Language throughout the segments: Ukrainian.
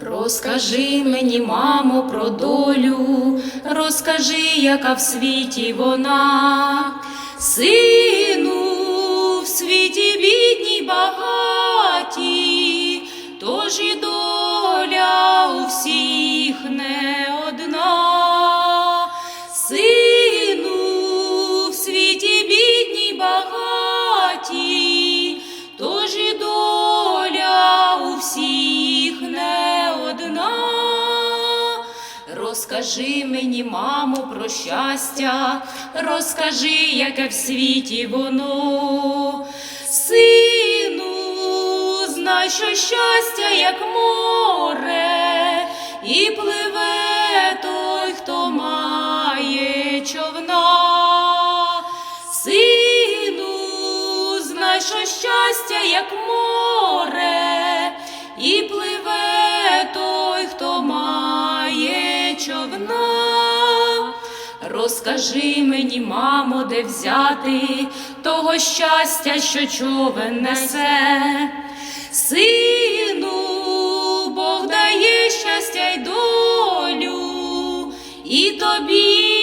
Розкажи мені, мамо, про долю, розкажи, яка в світі вона, сину, в світі бідній багаті, Розкажи мені, мамо, про щастя, розкажи, яке в світі воно. Сину, знай, що щастя, як море, і пливе той, хто має човна. Сину, знай, що щастя, як море, Розкажи мені, мамо, де взяти того щастя, що човен несе. Сину, Бог дає щастя й долю, і тобі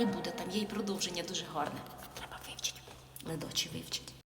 далі буде, там є і продовження дуже гарне. Треба вивчити. Ледочі вивчити.